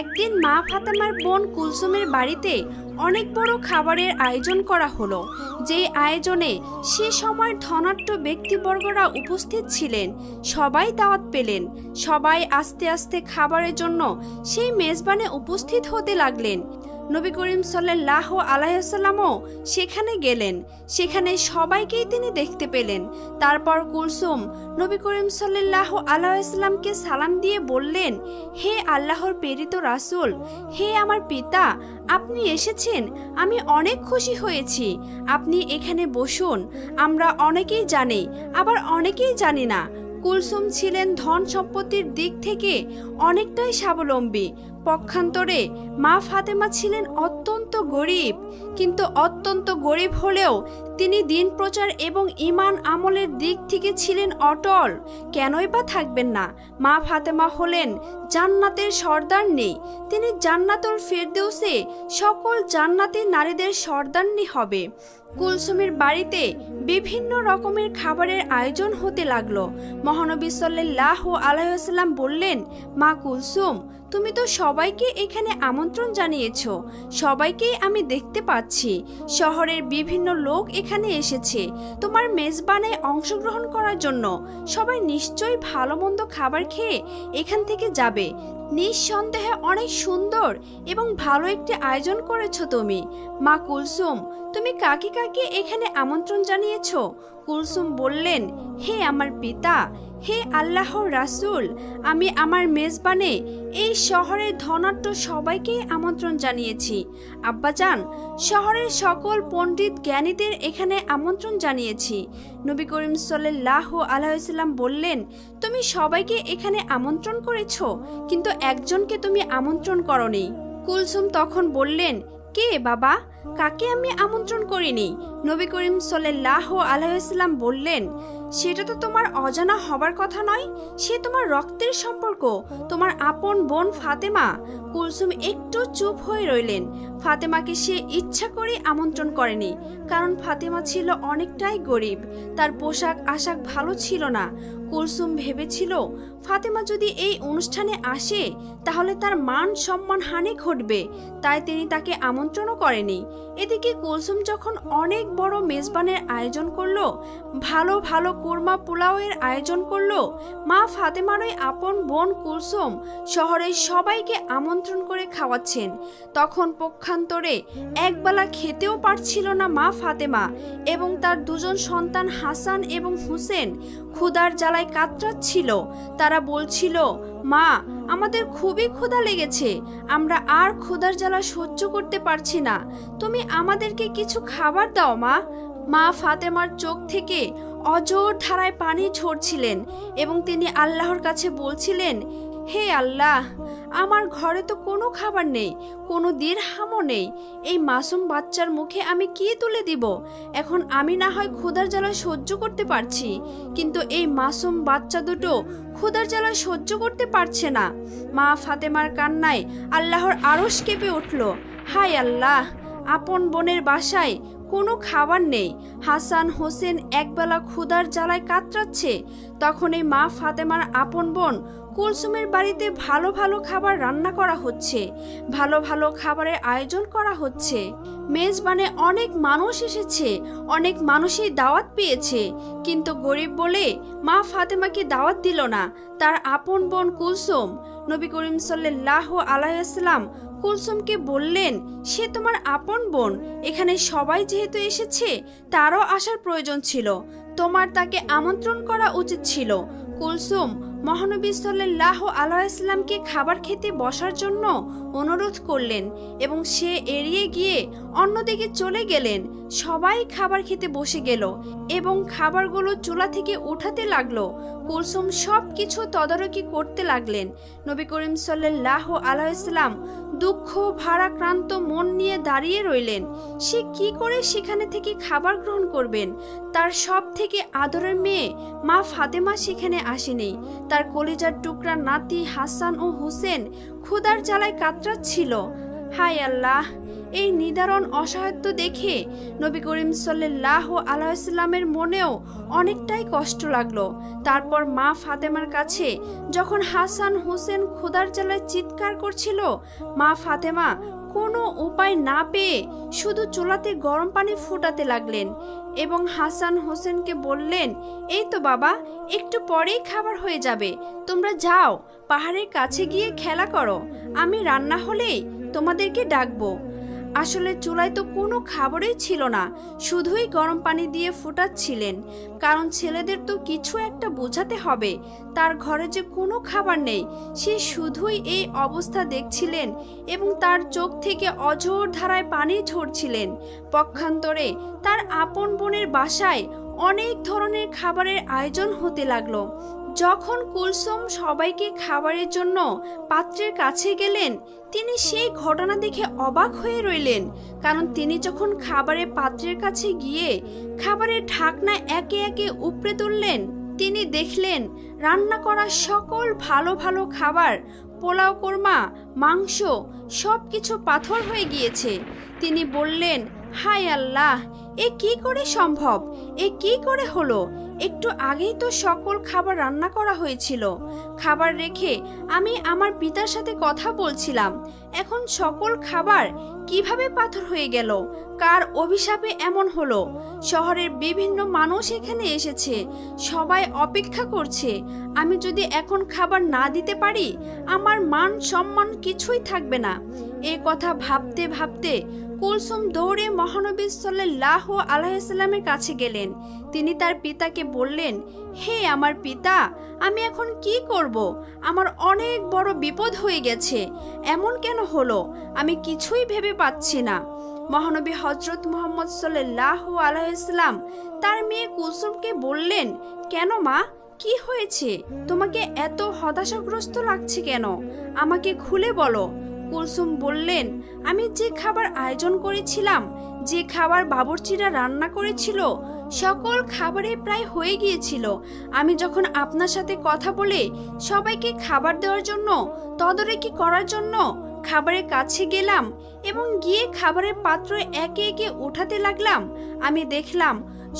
একদিন মা ফাতেমার বোন কুলসুমের বাড়িতে অনেক বড় খাবারের আয়োজন করা হলো। যে আয়োজনে সে সময় ধনাঢ্য ব্যক্তিবর্গরা উপস্থিত ছিলেন। সবাই দাওয়াত পেলেন। সবাই আস্তে আস্তে খাবারের জন্য সেই মেজবানে উপস্থিত হতে লাগলেন। নবী করিম সাল্লাহ আলাইসাল্লামও সেখানে গেলেন। সেখানে সবাইকেই তিনি দেখতে পেলেন। তারপর কুলসুম নবী করিম সাল্লাহ আলাইসাল্লামকে সালাম দিয়ে বললেন, হে আল্লাহর প্রেরিত রাসুল, হে আমার পিতা, আপনি এসেছেন, আমি অনেক খুশি হয়েছি। আপনি এখানে বসুন, আমরা অনেকেই জানি, আবার অনেকেই জানি না। কুলসুম ছিলেন ধন সম্পত্তির দিক থেকে অনেকটাই স্বাবলম্বী। পক্ষান্তরে মা ফাতেমা ছিলেন অত্যন্ত গরিব, কিন্তু অত্যন্ত গরিব হলেও তিনি দিন প্রচার এবং ইমান আমলের দিক থেকে ছিলেন অটল। কেনই বা থাকবেন না, মা ফাতেমা হলেন জান্নাতের সর্দার নেই। তিনি জান্নাতুল ফেরদেউসে সকল জান্নাতি নারীদের সর্দারনি হবে। কুলসুমের বাড়িতে বিভিন্ন রকমের খাবারের আয়োজন হতে লাগল। মহানবী সাল্লাহ আলাইসাল্লাম বললেন মা কুলসুম তুমি তো সবাইকে এখানে আমন্ত্রণ জানিয়েছ। সবাইকেই আমি দেখতে পাচ্ছি। শহরের বিভিন্ন লোক এখানে এসেছে। তোমার মেজবানে অংশগ্রহণ করার জন্য। সবাই নিশ্চয়ই ভালো মন্দ খাবার খেয়ে এখান থেকে যাবে। নিঃসন্দেহে অনেক সুন্দর এবং ভালো একটি আয়োজন করেছ তুমি। মা কুলসুম, তুমি কাকে কাকে এখানে আমন্ত্রণ জানিয়েছ? কুলসুম বললেন, হে আমার পিতা হে আল্লাহর রাসূল, আমি আমার মেজবানে এই শহরের ধনাঢ্য সবাইকে আমন্ত্রণ জানিয়েছি। আব্বাজান, শহরের সকল পণ্ডিত জ্ঞানীদের এখানে আমন্ত্রণ জানিয়েছি। নবী করিম সাল্লাহ আলাইসাল্লাম বললেন, তুমি সবাইকে এখানে আমন্ত্রণ করেছ, কিন্তু একজনকে তুমি আমন্ত্রণ করনি। কুলসুম তখন বললেন, কে বাবা? কাকে আমি আমন্ত্রণ করিনি? নবী করিম সাল্লাহ আলাইসাল্লাম বললেন, সেটা তো তোমার অজানা হবার কথা নয়। সে তোমার রক্তের সম্পর্ক, তোমার আপন বোন ফাতেমা। কুলসুম একটু চুপ হয়ে রইলেন। ফাতেমাকে সে ইচ্ছা করে আমন্ত্রণ করেনি, কারণ ফাতেমা ছিল অনেকটাই গরিব, তার পোশাক আশাক ভালো ছিল না। কুলসুম ভেবেছিল, ফাতেমা যদি এই অনুষ্ঠানে আসে, তাহলে তার মান সম্মান হানি ঘটবে। তাই তিনি তাকে আমন্ত্রণও করেনি। এদিকে কুলসুম যখন অনেক বড় মেজবানের আয়োজন করল, ভালো ভালো কোরমা পোলাওয়ের আয়োজন করল, মা ফাতেমারই আপন বোন কুলসুম শহরের সবাইকে আমন্ত্রণ করে খাওয়াচ্ছেন। তখন পক্ষান্তরে একবেলা খেতেও পারছিল না মা ফাতেমা এবং তার দুজন সন্তান হাসান এবং হুসেন ক্ষুদার জ্বালায় কাতরাচ্ছিল। তারা বলছিল মা, আমাদের খুবই ক্ষুধা লেগেছে। আমরা আর ক্ষুধার জ্বালা সহ্য করতে পারছি না। তুমি আমাদেরকে কিছু খাবার দাও, মা। মা ফাতেমার চোখ থেকে অজোর ধারায় পানি ছড়ছিলেন এবং তিনি আল্লাহর কাছে বলছিলেন হে আল্লাহ, আমার ঘরে তো কোনো খাবার নেই, কোনো দিরহামও নেই। এই মাসুম বাচ্চার মুখে আমি কি তুলে দিব? এখন আমি না হয় ক্ষুধার জ্বালা সহ্য করতে পারছি, কিন্তু এই মাসুম বাচ্চা দুটো ক্ষুধার জ্বালা সহ্য করতে পারছে না। মা ফাতেমার কান্নায় আল্লাহর আড়স কেঁপে উঠল। হায় আল্লাহ, আপন বোনের বাসায় কোনো খাবার নেই। হাসান হোসেন একবেলা ক্ষুধার জ্বালায় কাতরাচ্ছে। তখন এই মা ফাতেমার আপন বোন কুলসুমের বাড়িতে ভালো ভালো খাবার রান্না করা হচ্ছে, ভালো ভালো খাবারের আয়োজন করা হচ্ছে। মেজবানে অনেক মানুষ এসেছে, অনেক মানুষই দাওয়াত পেয়েছে, কিন্তু গরিব বলে মা ফাতেমাকে দাওয়াত দিল না। তার আপন বোন কুলসুম, নবী করিম সাল্লাহ আলাইসাল্লাম কুলসুমকে বললেন, সে তোমার আপন বোন, এখানে সবাই যেহেতু এসেছে, তারও আসার প্রয়োজন ছিল। তোমার তাকে আমন্ত্রণ করা উচিত ছিল। কুলসুম মহানবী সাল্লাহ আলাইসলামকে খাবার খেতে বসার জন্য অনুরোধ করলেন এবং সে এড়িয়ে গিয়ে অন্যদিকে চলে গেলেন। সবাই খাবার খেতে বসে গেল এবং খাবারগুলো চুলা থেকে উঠাতে লাগল। কুলসুম সব কিছু তদারকি করতে লাগলেন। নবী করিম সাল্লাহ আলাইসলাম দুঃখ, ভারাক্রান্ত মন নিয়ে দাঁড়িয়ে রইলেন। সে কি করে সেখানে থেকে খাবার গ্রহণ করবেন? তার সব থেকে আদরের মেয়ে, মা ফাতেমা সেখানে আসেনি। তার কলিজার টুকরা নাতি হাসান ও হুসেন ক্ষুদার জ্বালায় কাতরাচ্ছিল। হায় আল্লাহ, এই নিদারণ অসহায়ত্ব দেখে নবী করিম সাল্লাহ আলাইসাল্লামের মনেও অনেকটাই কষ্ট লাগল। তারপর মা ফাতেমার কাছে যখন হাসান হোসেন খোদার জ্বালায় চিৎকার করছিল, মা ফাতেমা কোনো উপায় না পেয়ে শুধু চুলাতে গরম পানি ফুটাতে লাগলেন এবং হাসান হোসেনকে বললেন, এই তো বাবা, একটু পরেই খাবার হয়ে যাবে। তোমরা যাও, পাহাড়ের কাছে গিয়ে খেলা করো। আমি রান্না হলেই তোমাদেরকে ডাকবো। আসলে চুলায় তো কোনো খাবারই ছিল না, শুধুই গরম পানি দিয়ে ফোটাচ্ছিলেন। কারণ ছেলেদের তো কিছু একটা বোঝাতে হবে, তার ঘরে যে কোনো খাবার নেই, সে শুধুই এই অবস্থা দেখছিলেন এবং তার চোখ থেকে অঝোর ধারায় পানি ঝরছিলেন। পক্ষান্তরে তার আপন বোনের বাসায় অনেক ধরনের খাবারের আয়োজন হতে লাগল। যখন কুলসুম সবাইকে খাবারের জন্য পাত্রের কাছে গেলেন, তিনি সেই ঘটনা দেখে অবাক হয়ে রইলেন। কারণ তিনি যখন খাবারের পাত্রের কাছে গিয়ে খাবারের ঢাকনা একে একে উপড়ে তুললেন, তিনি দেখলেন, রান্না করা সকল ভালো ভালো খাবার, পোলাও কোরমা, মাংস সব কিছু পাথর হয়ে গিয়েছে। তিনি বললেন, হায় আল্লাহ, এ কি করে সম্ভব? এ কি করে হলো? একটু আগেই তো সকল খাবার রান্না করা হয়েছিল। খাবার রেখে আমি আমার পিতার সাথে কথা বলছিলাম। এখন সকল খাবার কীভাবে পাথর হয়ে গেল? কার অভিশাপে এমন হলো? শহরের বিভিন্ন মানুষ এখানে এসেছে। সবাই অপেক্ষা করছে। আমি যদি এখন খাবার না দিতে পারি, আমার মান সম্মান কিছুই থাকবে না। এ কথা ভাবতে ভাবতে কুলসুম দৌড়ে মহানবী সাল্লাহ আলাইসাল্লামের কাছে গেলেন। তিনি তার পিতাকে বললেন, হে আমার পিতা, আমি এখন কি করব? আমার অনেক বড় বিপদ হয়ে গেছে। এমন কেন হলো? আমি কিছুই ভেবে পাচ্ছি না। মহানবী হজরত মোহাম্মদ সাল্লাহ আলাইসাল্লাম তার মেয়ে কুলসুমকে বললেন, কেন মা? কি হয়েছে? তোমাকে এত হতাশাগ্রস্ত লাগছে কেন? আমাকে খুলে বলো। কুলসুম বললেন, আমি যে খাবার আয়োজন করেছিলাম, যে খাবার বাবরচিরা রান্না করেছিল, সকল খাবারে প্রায় হয়ে গিয়েছিল। আমি যখন আপনার সাথে কথা বলে সবাইকে খাবার দেওয়ার জন্য, তদারকি করার জন্য খাবারের কাছে গেলাম এবং গিয়ে খাবারের পাত্র একে একে উঠাতে লাগলাম, আমি দেখলাম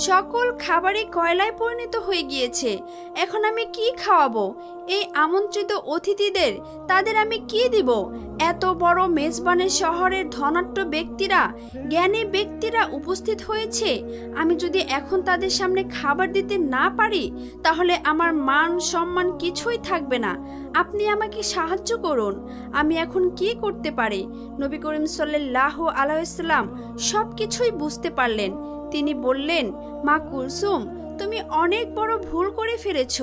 সকল খাবারই কয়লায় পরিণত হয়ে গিয়েছে। এখন আমি কি খাওয়াবো? এই আমন্ত্রিত অতিথিদের, তাদের আমি কি দিব? এত বড় মেজবানের শহরের ধনাট্য ব্যক্তিরা, জ্ঞানী ব্যক্তিরা উপস্থিত হয়েছে। আমি যদি এখন তাদের সামনে খাবার দিতে না পারি, তাহলে আমার মান সম্মান কিছুই থাকবে না। আপনি আমাকে সাহায্য করুন। আমি এখন কি করতে পারি? নবী করিম সাল্লাহ আলাইসাল্লাম সব কিছুই বুঝতে পারলেন। তিনি বললেন, মা কুলসুম তুমি অনেক বড় ভুল করে ফেলেছ,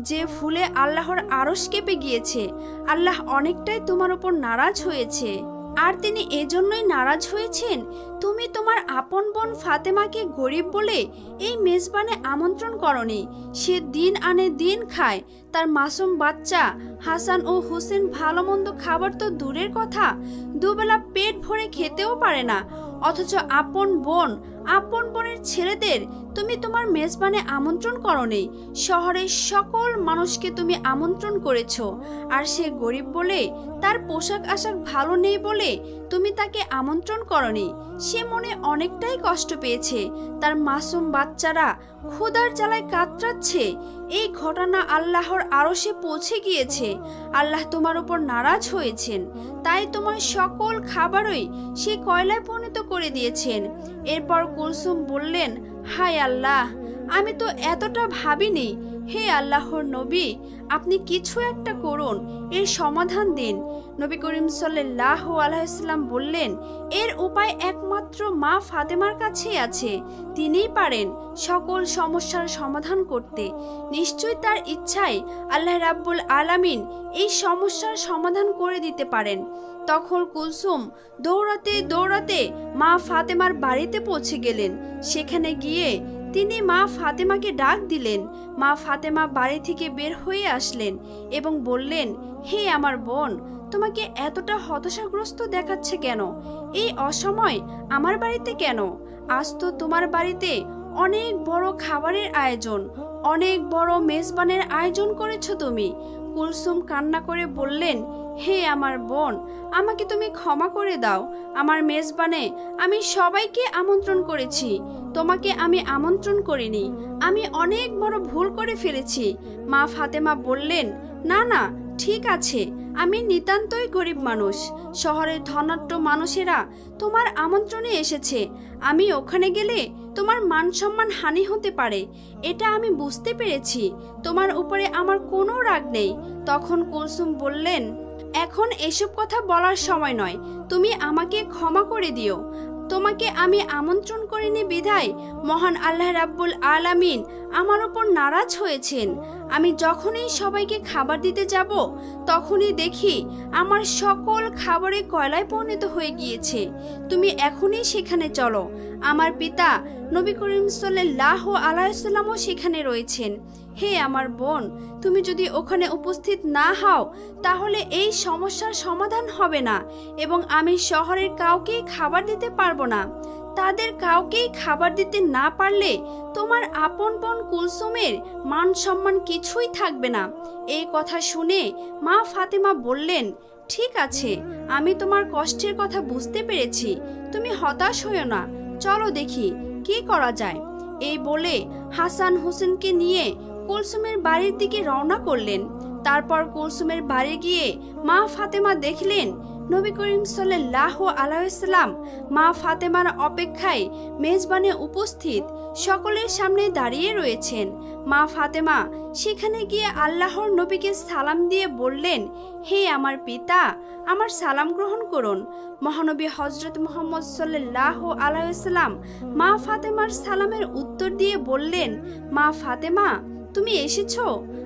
যে ফুলে আল্লাহর আরস কেঁপে গিয়েছে। আল্লাহ অনেকটাই তোমার উপর নারাজ হয়েছে। আর তিনি এজন্যই নারাজ হয়েছেন? তুমি তোমার আপন বোন ফাতেমাকে গরিব বলে এই মেজবানে আমন্ত্রণ করনি। সে দিন আনে দিন খায়। তার মাসুম বাচ্চা, হাসান ও হোসেন ভালো মন্দ খাবার তো দূরের কথা। দুবেলা পেট ভরে খেতেও পারে না। অথচ আপন বোন আপন বোনের ছেলেদের তুমি তোমার মেজবানে আমন্ত্রণ করনি। শহরের সকল মানুষকে তুমি আমন্ত্রণ করেছ। আর সে গরিব বলে, তার পোশাক আশাক ভালো নেই বলে তুমি তাকে আমন্ত্রণ করনি। সে মনে অনেকটাই কষ্ট পেয়েছে। তার মাসুম বাচ্চারা ক্ষুধার জ্বালায় কাতরাচ্ছে। এই ঘটনা আল্লাহর আরও সে পৌঁছে গিয়েছে। আল্লাহ তোমার উপর নারাজ হয়েছেন। তাই তোমার সকল খাবারই সে কয়লায় পরিণত করে দিয়েছেন। এরপর কুলসুম বললেন হায় আল্লাহ! আমি তো এতটা ভাবিনি। হে আল্লাহর নবী, আপনি কিছু একটা করুন, এর সমাধান দিন। নবী করিম সাল্লাহ আলাইসাল্লাম বললেন, এর উপায় একমাত্র মা ফাতেমার কাছেই আছে। তিনিই পারেন সকল সমস্যার সমাধান করতে। নিশ্চয়ই তার ইচ্ছায় আল্লাহ রাব্বুল আলামিন এই সমস্যার সমাধান করে দিতে পারেন। তখন কুলসুম দৌড়াতে দৌড়াতে মা ফাতেমার বাড়িতে পৌঁছে গেলেন। সেখানে গিয়ে তিনি মা ফাতেমাকে ডাক দিলেন। মা ফাতেমা বাড়ি থেকে বের হয়ে আসলেন এবং বললেন, হে আমার বোন, তোমাকে এতটা হতাশাগ্রস্ত দেখাচ্ছে কেন? এই অসময় আমার বাড়িতে কেন? আজ তো তোমার বাড়িতে অনেক বড় খাবারের আয়োজন, অনেক বড় মেজবানের আয়োজন করেছ তুমি। কুলসুম কান্না করে বললেন হে আমার বোন, আমাকে তুমি ক্ষমা করে দাও। আমার মেজবানে আমি সবাইকে আমন্ত্রণ করেছি। তোমাকে আমি আমন্ত্রণ করিনি। আমি অনেক বড় ভুল করে ফেলেছি। মা ফাতেমা বললেন, না না, ঠিক আছে। আমি নিতান্তই গরিব মানুষ। শহরের ধনাঢ্য মানুষেরা তোমার আমন্ত্রণে এসেছে। আমি ওখানে গেলে তোমার মান সম্মান হানি হতে পারে। এটা আমি বুঝতে পেরেছি। তোমার উপরে আমার কোনো রাগ নেই। তখন কুলসুম বললেন এখন এসব কথা বলার সময় নয়। তুমি আমাকে ক্ষমা করে দিও। তোমাকে আমি আমন্ত্রণ করিনি বিধায়। মহান আল্লাহ রাব্বুল আলামিন আমার ওপর নারাজ হয়েছেন। আমি যখনই সবাইকে খাবার দিতে যাব, তখনই দেখি আমার সকল খাবারে কয়লায় পরিণত হয়ে গিয়েছে। তুমি এখনই সেখানে চলো। আমার পিতা নবী করিম সাল্লাহ আলাইসাল্লামও সেখানে রয়েছেন। হে আমার বোন, তুমি যদি ওখানে উপস্থিত না হও, তাহলে এই সমস্যার সমাধান হবে না এবং আমি শহরের কাউকেই খাবার দিতে পারব না। তাদের কাউকেই খাবার দিতে না পারলে তোমার আপন বোন কুলসুমের মান সম্মান কিছুই থাকবে না। এই কথা শুনে মা ফাতেমা বললেন, ঠিক আছে, আমি তোমার কষ্টের কথা বুঝতে পেরেছি। তুমি হতাশ হইও না। চলো দেখি, কি করা যায়? এই বলে হাসান হোসেনকে নিয়ে কুলসুমের বাড়ির দিকে রওনা করলেন। তারপর কুলসুমের বাড়ি গিয়ে মা ফাতেমা দেখলেন। নবী করিম সাল্লাহ আলাইসাল্লাম মা ফাতেমার অপেক্ষায় মেজবানে উপস্থিত সকলের সামনে দাঁড়িয়ে রয়েছেন। মা ফাতেমা, সেখানে গিয়ে আল্লাহর নবীকে সালাম দিয়ে বললেন, হে আমার পিতা, আমার সালাম গ্রহণ করুন। মহানবী হজরত মোহাম্মদ সাল্লাহ আলাইসাল্লাম মা ফাতেমার সালামের উত্তর দিয়ে বললেন, মা ফাতেমা তুমি এসেছ?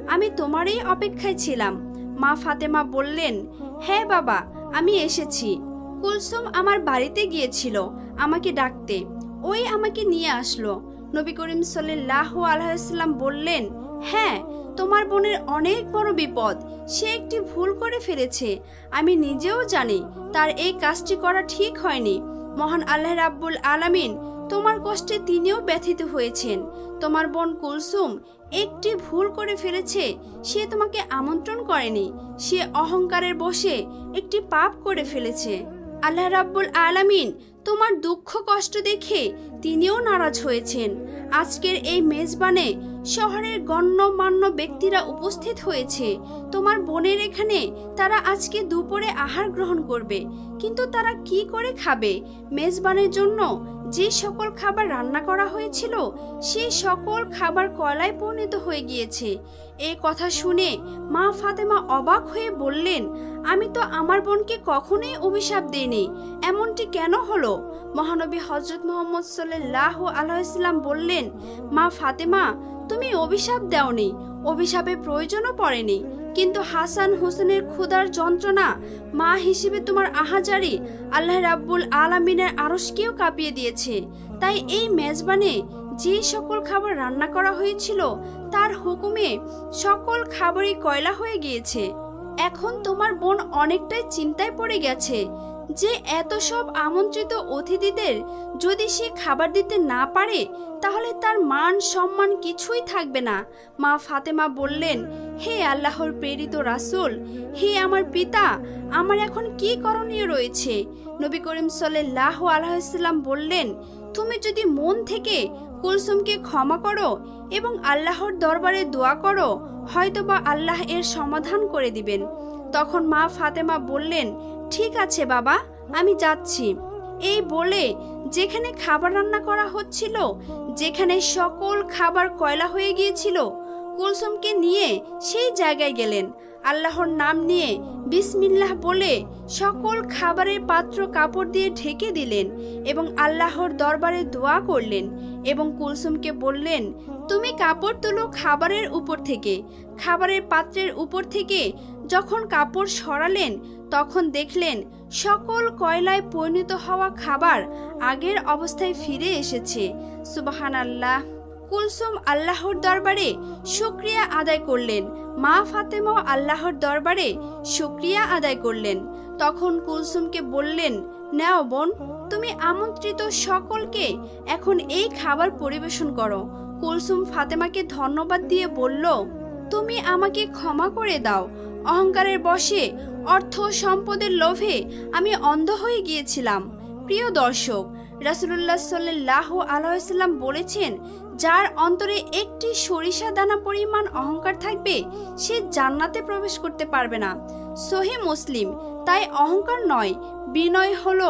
আমি তোমারই অপেক্ষায় ছিলাম। মা ফাতেমা বললেন হ্যাঁ বাবা, আমি এসেছি। কুলসুম আমার বাড়িতে গিয়েছিল আমাকে ডাকতে। ওই আমাকে নিয়ে আসলো। নবী করিম সাল্লাহ আলহাম বললেন হ্যাঁ তোমার বোনের অনেক বড় বিপদ। সে একটি ভুল করে ফেলেছে। আমি নিজেও জানি তার এই কাজটি করা ঠিক হয়নি। মহান আল্লাহ রাব্বুল আলামিন তোমার কষ্টে তিনিও ব্যথিত হয়েছেন। তোমার বোন কুলসুম একটি ভুল করে ফেলেছে, সে তোমাকে আমন্ত্রণ করেনি। সে অহংকারের বসে একটি পাপ করে ফেলেছে। আল্লাহ রাব্বুল আলামিন তোমার দুঃখ কষ্ট দেখে তিনিও নারাজ হয়েছেন। আজকের এই মেজবানে শহরের গণ্যমান্য ব্যক্তিরা উপস্থিত হয়েছে। তোমার বোনের এখানে তারা আজকে দুপুরে আহার গ্রহণ করবে, কিন্তু তারা কি করে খাবে? মেজবানের জন্য যে সকল খাবার রান্না করা হয়েছিল সেই সকল খাবার কয়লায় পরিণত হয়ে গিয়েছে। এই কথা শুনে মা ফাতেমা অবাক হয়ে বললেন, আমি তো আমার বোনকে কখনোই অভিশাপ দেইনি। এমনটি কেন হলো? মহানবী হজরত মোহাম্মদ সাল্লাহ আলাইসাল্লাম বললেন, মা ফাতেমা, তুমি অভিশাপ দাওনি। অভিশাপের প্রয়োজনও পড়েনি। কিন্তু হাসান হোসেনের ক্ষুধার যন্ত্রণা মা হিসেবে তোমার আহাজারি আল্লাহ রাব্বুল আলামিনের আরসকেও কাঁপিয়ে দিয়েছে। তাই এই মেজবানে যে সকল খাবার রান্না করা হয়েছিল, তার হুকুমে সকল খাবারই কয়লা হয়ে গিয়েছে। এখন তোমার বোন অনেকটাই চিন্তায় পড়ে গেছে। যে এত সব আমন্ত্রিত অতিথিদের যদি সে খাবার দিতে না পারে, তাহলে তার মান সম্মান কিছুই থাকবে না। মা ফাতেমা বললেন, হে আল্লাহর প্রেরিত রাসূল, হে আমার পিতা, আমার এখন কি করণীয় রয়েছে? নবী করিম সাল্লাহ আলাইসাল্লাম বললেন, তুমি যদি মন থেকে কুলসুমকে ক্ষমা করো এবং আল্লাহর দরবারে দোয়া করো, হয়তোবা আল্লাহ এর সমাধান করে দিবেন। তখন মা ফাতেমা বললেন ঠিক আছে, বাবা, আমি যাচ্ছি। এই বলে যেখানে খাবার রান্না করা হচ্ছিল, যেখানে সকল খাবার কয়লা হয়ে গিয়েছিল, কুলসুমকে নিয়ে সেই জায়গায় গেলেন। আল্লাহর নাম নিয়ে বিসমিল্লাহ বলে সকল খাবারের পাত্র কাপড় দিয়ে ঢেকে দিলেন এবং আল্লাহর দরবারে দোয়া করলেন এবং কুলসুমকে বললেন, তুমি কাপড় তুলো খাবারের উপর থেকে। খাবারের পাত্রের উপর থেকে যখন কাপড় সরালেন, তখন দেখলেন সকল কয়লায় পরিণত হওয়া খাবার আগের অবস্থায় ফিরে এসেছে। সুবাহান আল্লাহ কুলসুম আল্লাহর দরবারে শুক্রিয়া আদায় করলেন। মা ফাতেমাও আল্লাহর দরবারে শুক্রিয়া আদায় করলেন। তখন কুলসুমকে বললেন, নাও বোন, তুমি আমন্ত্রিত সকলকে এখন এই খাবার পরিবেশন করো। কুলসুম ফাতেমাকে ধন্যবাদ দিয়ে বলল, তুমি আমাকে ক্ষমা করে দাও। অহংকারের বশে অর্থ সম্পদের লোভে আমি অন্ধ হয়ে গিয়েছিলাম। প্রিয় দর্শক, রাসুলুল্লাহ সাল্লাহ আলাইসাল্লাম বলেছেন, যার অন্তরে একটি সরিষা দানা পরিমাণ অহংকার থাকবে, সে জান্নাতে প্রবেশ করতে পারবে না। সহি মুসলিম, তাই অহংকার নয়, বিনয় হল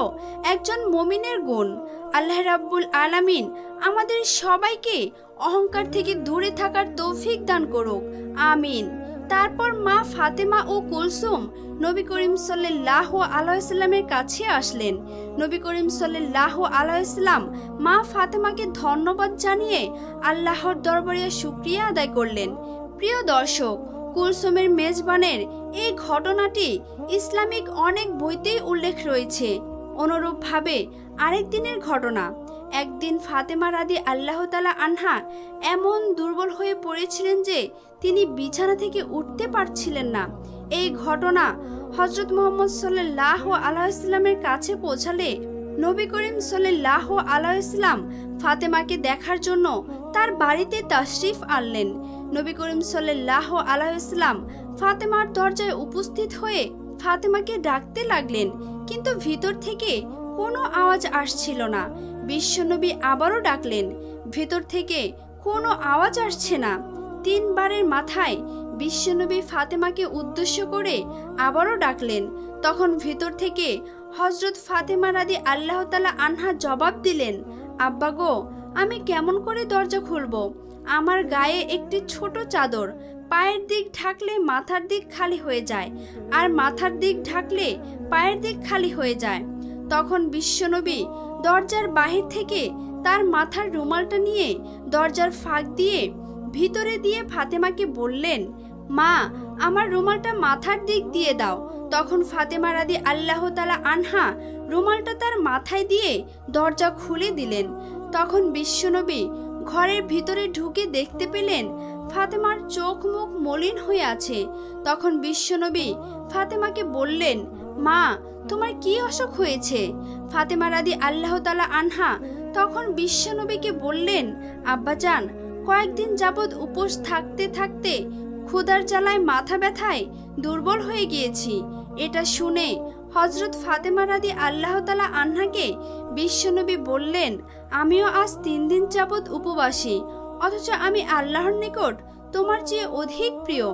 একজন মমিনের গুণ। আল্লাহ রাব্বুল আলামিন আমাদের সবাইকে অহংকার থেকে দূরে থাকার তৌফিক দান করুক। আমিন। তারপর মা ফাতেমা ও কুলসুম নবী করিম সাল্লাহ আলাইসাল্লামের কাছে আসলেন। নবী করিম সাল্লাহ আলাইসাল্লাম মা ফাতেমাকে ধন্যবাদ জানিয়ে আল্লাহর দরবারে শুক্রিয়া আদায় করলেন। প্রিয় দর্শক, কুলসুমের মেজবানের এই ঘটনাটি ইসলামিক অনেক বইতেই উল্লেখ রয়েছে। অনুরূপভাবে আরেক দিনের ঘটনা। একদিন ফাতেমা রাদি আল্লাহ তালা আনহা এমন দুর্বল হয়ে পড়েছিলেন যে তিনি বিছানা থেকে উঠতে পারছিলেন না। এই ঘটনা হজরত মোহাম্মদ সাল্লাহ আলাইসলামের কাছে পৌঁছালে নবী করিম সাল্লাহ আলাইসলাম ফাতেমাকে দেখার জন্য তার বাড়িতে তাশরিফ আনলেন। নবী করিম সাল্লাহ আলাইসলাম ফাতেমার দরজায় উপস্থিত হয়ে ফাতেমাকে ডাকতে লাগলেন, কিন্তু ভিতর থেকে কোনো আওয়াজ আসছিল না। বিশ্বনবী আবারও ডাকলেন, ভেতর থেকে কোনো আওয়াজ আসছে না। তিনবারের মাথায় বিশ্বনবী ফাতেমাকে উদ্দেশ্য করে আবারও ডাকলেন। তখন ভেতর থেকে হজরত ফাতেমা রাদি আল্লাহ তালা আনহা জবাব দিলেন, আব্বা গো, আমি কেমন করে দরজা খুলব? আমার গায়ে একটি ছোট চাদর, পায়ের দিক ঢাকলে মাথার দিক খালি হয়ে যায়, আর মাথার দিক ঢাকলে পায়ের দিক খালি হয়ে যায়। তখন বিশ্বনবী দরজার বাহির থেকে তার মাথার রুমালটা নিয়ে দরজার ফাঁক দিয়ে ভিতরে দিয়ে ফাতেমাকে বললেন, মা, আমার রুমালটা মাথার দিক দিয়ে দাও। তখন ফাতেমা রাদি আল্লাহ তালা আনহা রুমালটা তার মাথায় দিয়ে দরজা খুলে দিলেন। তখন বিশ্বনবী ঘরের ভিতরে ঢুকে দেখতে পেলেন ফাতেমার চোখ মুখ মলিন হয়ে আছে। তখন বিশ্বনবী ফাতেমাকে বললেন মা, তোমার কি অসুখ হয়েছে? ফাতেমা রাদি আল্লাহ তালা আনহা তখন বিশ্বনবীকে বললেন, আব্বাজান, কয়েকদিন যাবৎ উপোস থাকতে থাকতে ক্ষুদার জ্বালায় মাথা ব্যথায় দুর্বল হয়ে গিয়েছি। এটা শুনে হজরত ফাতেমা রাদি আল্লাহ তালা আন্নাকে বিশ্বনবী বললেন, আমিও আজ তিন দিন যাবৎ উপবাসী, অথচ আমি আল্লাহর নিকট তোমার চেয়ে অধিক প্রিয়।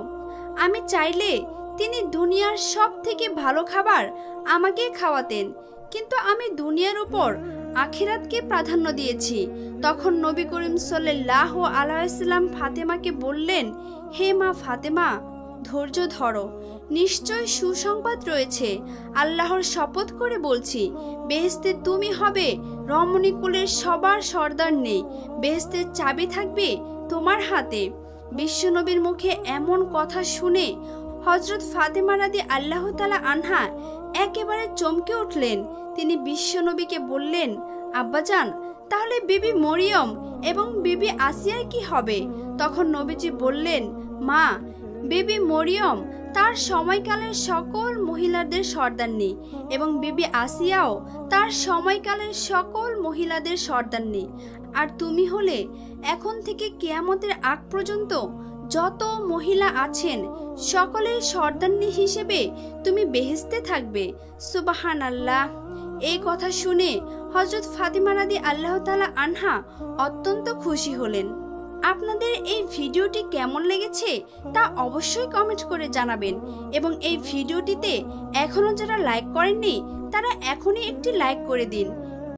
আমি চাইলে তিনি দুনিয়ার সব থেকে ভালো খাবার আমাকে খাওয়াতেন। কিন্তু আমি দুনিয়ার উপর আখিরাতকে প্রাধান্য দিয়েছি। তখন নবী করিম সাল্লাহ আলাইসাল্লাম ফাতেমাকে বললেন, হে মা ফাতেমা, ধৈর্য ধরো। নিশ্চয় সুসংবাদ রয়েছে। আল্লাহর শপথ করে বলছি বেহেস্তে তুমি হবে রমণীকুলের সবার সর্দার নেই। বেহেস্তের চাবি থাকবে তোমার হাতে। বিশ্বনবীর মুখে এমন কথা শুনে হজরত ফাতেমা রাদি আল্লাহ তালা আনহা একেবারে চমকে উঠলেন। তিনি বিশ্বনবীকে বললেন, আব্বাজান, তাহলে বিবি মরিয়ম এবং বিবি আসিয়ার কি হবে? তখন নবীজি বললেন, মা, বিবি মরিয়ম তার সময়কালের সকল মহিলাদের সর্দারনি এবং বিবি আসিয়াও তার সময়কালের সকল মহিলাদের সর্দারনি। আর তুমি হলে এখন থেকে কেয়ামতের আগ পর্যন্ত যত মহিলা আছেন, সকলের সর্দান্নি হিসেবে তুমি বেহেস্তে থাকবে। সুবাহান আল্লাহ এই কথা শুনে হজরত ফাতিমা রাদি আল্লাহ তালা আনহা অত্যন্ত খুশি হলেন। আপনাদের এই ভিডিওটি কেমন লেগেছে তা অবশ্যই কমেন্ট করে জানাবেন এবং এই ভিডিওটিতে এখনও যারা লাইক করেননি, তারা এখনই একটি লাইক করে দিন।